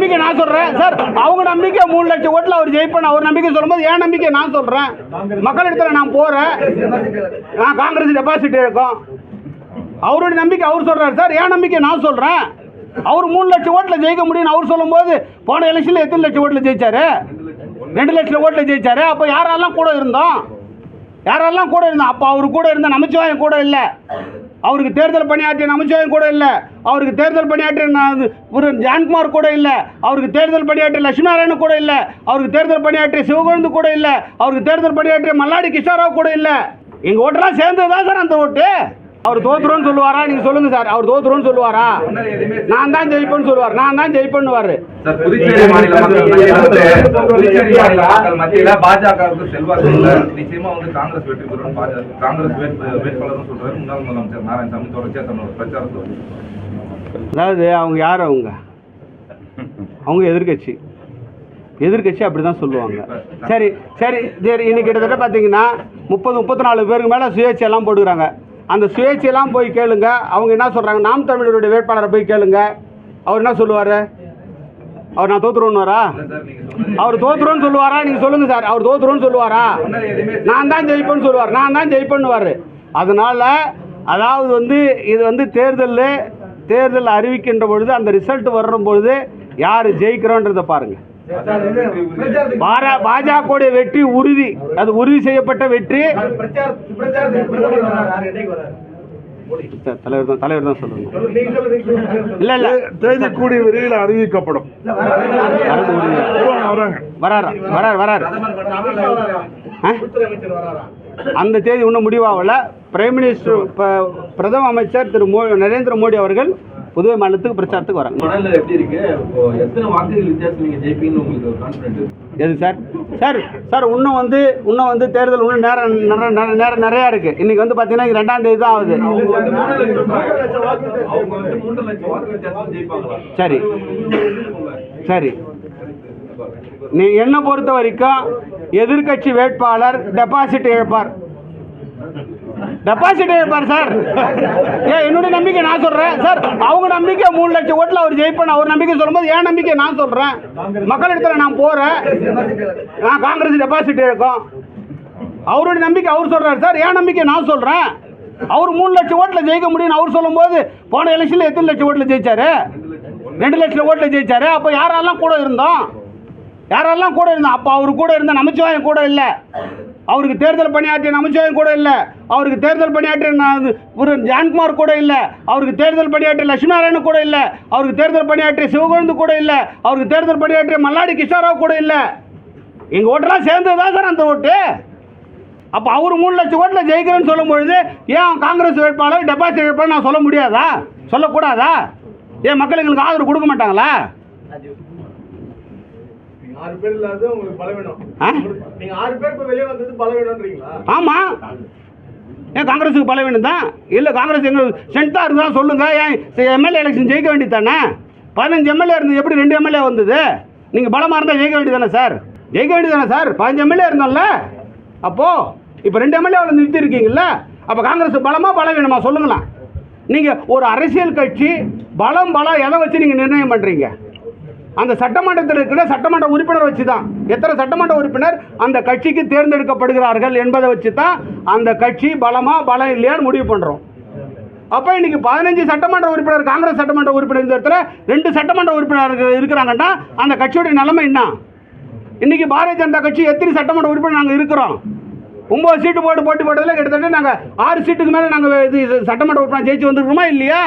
நம்பிக்கை நான் சொல்றேன். சார் அவங்க நம்பிக்கை மூணு லட்சம் ஓட்டுல அவர் ஜெயிப்பேன் அவர் நம்பிக்கை சொல்லும்போது என் நம்பிக்கை நான் சொல்றேன். மக்களிடத்தில் நான் போறேன். நான் காங்கிரஸ் டெபாசிட் இருக்கும் அவருடைய நம்பிக்கை அவர் சொல்றாரு. சார் என் நம்பிக்கை நான் சொல்றேன். அவர் மூணு லட்சம் ஓட்டுல ஜெயிக்க முடியும்னு அவர் சொல்லும்போது போன எலெக்ஷன்ல எத்தனை லட்சம் ஓட்டுல ஜெயிச்சாரு? ரெண்டு லட்சம் ஓட்டுல ஜெயிச்சாரு. அப்போ யாரெல்லாம் கூட இருந்தோம்? யாரெல்லாம் கூட இருந்தோம்? அப்போ அவர் கூட இருந்த நமச்சிவாயம் கூட இல்லை. அவருக்கு தேர்தல் பணியாற்றின அமைச்சகம் கூட இல்லை. அவருக்கு தேர்தல் பணியாற்றின ஒரு ஜான்குமார் கூட இல்லை. அவருக்கு தேர்தல் பணியாற்றிய லட்சுமிநாராயணன் கூட இல்லை. அவருக்கு தேர்தல் பணியாற்றிய சிவகோவிந்து கூட இல்லை. அவருக்கு தேர்தல் பணியாற்றிய மல்லாடி கிஷோராவ் கூட இல்லை. எங்கள் ஓட்டெல்லாம் சேர்ந்தது தான் சார் அந்த ஓட்டு. அவர் தோத்துருன்னு சொல்லுவாரா? நீங்கள் சொல்லுங்க சார். அவர் தோத்துருன்னு சொல்லுவாரா? நான் தான் ஜெயிப்பேன்னு சொல்லுவார். நான் தான் ஜெயிப்பேன்னுவார். சார், புதுச்சேரி மாநில புதுச்சேரி மாநில மக்கள் மத்தியில பாஜகவுக்கு செல்வாக்கு இல்ல. நிச்சயமா வந்து காங்கிரஸ் வெற்றி பெறும் பாஜக காங்கிரஸ் வேட்பு- வேட்பாளர்னு சொல்றாரு. முன்னாள் முதலமைச்சர் நாராயணசாமி தொடர்ச்சியா தன்னோட பிரச்சாரத்தை அதாவது அவங்க யார் அவங்க? அவங்க எதிர்க்கட்சி. எதிர்க்கட்சி அப்படி தான் சொல்லுவாங்க சரி சரி சரி. இன்னைக்கு கிட்டத்தட்ட பார்த்தீங்கன்னா முப்பது முப்பத்தி நாலு பேருக்கு மேலே சுயேட்சையெல்லாம் போட்டுக்கிறாங்க. அந்த சுயேட்சையெல்லாம் போய் கேளுங்க. அவங்க என்ன சொல்கிறாங்க நாம் தமிழருடைய வேட்பாளரை போய் கேளுங்க. அவர் என்ன சொல்லுவார்? அவர் நான் தோத்துருவேன்னு வரா அவர் தோத்துருன்னு சொல்லுவாரா? நீங்கள் சொல்லுங்க சார். அவர் தோத்துருன்னு சொல்லுவாரா? நான் தான் ஜெயிப்பேன்னு சொல்லுவார். நான் தான் ஜெயிப்பேன்னுவார். அதனால் அதாவது வந்து இது வந்து தேர்தலில் தேர்தல் அறிவிக்கின்ற பொழுது அந்த ரிசல்ட் வரும் பொழுது யார் ஜெயிக்கிறோன்றதை பாருங்கள் பாஜகவுடைய வெற்றி உறுதி. அது உறுதி செய்யப்பட்ட வெற்றி. தலைவர் தான் தலைவர் தான் சொல்லணும். இல்ல இல்ல. தேதி கூடிய விரைவில் அறிவிக்கப்படும். வராரா? வரார் வரார்? அந்த தேதி இன்னும் முடிவாகல. பிரைம் மினிஸ்டர் ப- பிரதம அமைச்சர் திரு மோ நரேந்திர மோடி அவர்கள் புதுவை மாநிலத்துக்கு பிரச்சாரத்துக்கு வராங்க எப்படி இருக்கு? எத்தனை வாக்குகள் வித்தியாசம் நீங்க ஜெயிப்பீங்கன்னு உங்களுக்கு எது சார்? சார் சார் இன்னும் வந்து இன்னும் வந்து தேர்தல் இன்னும் நேரம் நேரம் நேரம் நிறையா இருக்குது இன்றைக்கி வந்து பார்த்தீங்கன்னா இது ரெண்டாம் தேதி தான் ஆகுது. சரி சரி. நீ என்னை பொறுத்த வரைக்கும் எதிர்க்கட்சி வேட்பாளர் டெபாசிட் இழப்பார். டெபாசிட் இருப்பார் சார். ஏன் என்னுடைய நம்பிக்கை நான் சொல்கிறேன் சார் அவங்க நம்பிக்கை மூணு லட்சம் ஓட்டில் அவர் ஜெயிப்பேன் அவர் நம்பிக்கை சொல்லும்போது என் நம்பிக்கை நான் சொல்கிறேன் மக்களிடத்தில் நான் போகிறேன் நான் காங்கிரஸ் டெபாசிட் இருக்கும் அவருடைய நம்பிக்கை அவர் சொல்கிறார் சார். என் நம்பிக்கை நான் சொல்கிறேன் அவர் மூணு லட்சம் ஓட்டில் ஜெயிக்க முடியும்னு அவர் சொல்லும்போது போன எலெக்ஷனில் எத்தனை லட்சம் ஓட்டில் ஜெயிச்சாரு? ரெண்டு லட்சம் ஓட்டில் ஜெயிச்சாரு. அப்போ யாரெல்லாம் கூட இருந்தோம்? யாரெல்லாம் கூட இருந்தோம்? அப்போ அவர் கூட இருந்த நமச்சிவாயம் கூட இல்லை. அவருக்கு தேர்தல் பணியாற்றிய நமச்சிவாயம் கூட இல்லை. அவருக்கு தேர்தல் பணியாற்றிய ஒரு ஜான்குமார் கூட இல்லை. அவருக்கு தேர்தல் பணியாற்றிய லட்சுமிநாராயணன் கூட இல்லை. அவருக்கு தேர்தல் பணியாற்றிய சிவகுழந்து கூட இல்லை. அவருக்கு தேர்தல் பணியாற்றிய மல்லாடி கிஷோராவ் கூட இல்லை. எங்கள் ஓட்டெல்லாம் சேர்ந்தது தான் சார் அந்த ஓட்டு. அப்போ அவர் மூணு லட்சம் ஓட்டில் ஜெயிக்கிறேன்னு சொல்லும்பொழுது ஏன் காங்கிரஸ் வேட்பாளர் டெபாசிட் வேட்பாளர் நான் சொல்ல முடியாதா? சொல்லக்கூடாதா? ஏன் மக்கள் எங்களுக்கு ஆதரவு கொடுக்க மாட்டாங்களா? ஆறு பேர் இல்லாத உங்களுக்கு பலவீனம்? நீங்க ஆறு பேர் இப்ப வெளியே வந்தது பலவீனம்ன்றீங்களா ஆமாம் ஏன் காங்கிரஸுக்கு பலவீனம் தான் இல்லை காங்கிரஸ் எங்கள் ஸ்ட்ரென்த்தாக இருந்தா சொல்லுங்கள் ஏன் எம்எல்ஏ எலெக்ஷன் ஜெயிக்க வேண்டியது தானே பதினஞ்சு எம்எல்ஏ இருந்தது எப்படி ரெண்டு எம்எல்ஏ வந்தது? நீங்கள் பலமாக இருந்தால் ஜெயிக்க வேண்டியது தானே சார்? ஜெயிக்க வேண்டியது தானே சார்? பதினஞ்சு எம்எல்ஏ இருந்தோம்ல? அப்போது இப்போ ரெண்டு எம்எல்ஏவில் நிறுத்தி இருக்கீங்கல்ல அப்போ காங்கிரஸ் பலமாக பலவீனமா சொல்லுங்களேன். நீங்கள் ஒரு அரசியல் கட்சி பலம் பலம் எதை வச்சு நீங்கள் நிர்ணயம் பண்ணுறீங்க அந்த சட்டமன்றத்தில் இருக்கிற சட்டமன்ற உறுப்பினர் வச்சு தான் எத்தனை சட்டமன்ற உறுப்பினர் அந்த கட்சிக்கு தேர்ந்தெடுக்கப்படுகிறார்கள் என்பதை வச்சு தான் அந்த கட்சி பலமா பலம் இல்லையான்னு முடிவு பண்ணுறோம் அப்போ இன்னைக்கு பதினஞ்சு சட்டமன்ற உறுப்பினர் காங்கிரஸ் சட்டமன்ற உறுப்பினர் இந்த இடத்துல ரெண்டு சட்டமன்ற உறுப்பினர்கள் இருக்கிறாங்கன்னா அந்த கட்சியுடைய நிலைமை என்ன? இன்னைக்கு பாரதிய ஜனதா கட்சி எத்தனை சட்டமன்ற உறுப்பினர் நாங்கள் இருக்கிறோம்? ஒம்பது சீட்டு போட்டு போட்டி போட்டதில் கிட்டத்தட்ட நாங்கள் ஆறு சீட்டுக்கு மேலே நாங்கள் இது சட்டமன்ற உறுப்பினர் ஜெயிச்சு வந்துருக்கோமா இல்லையா?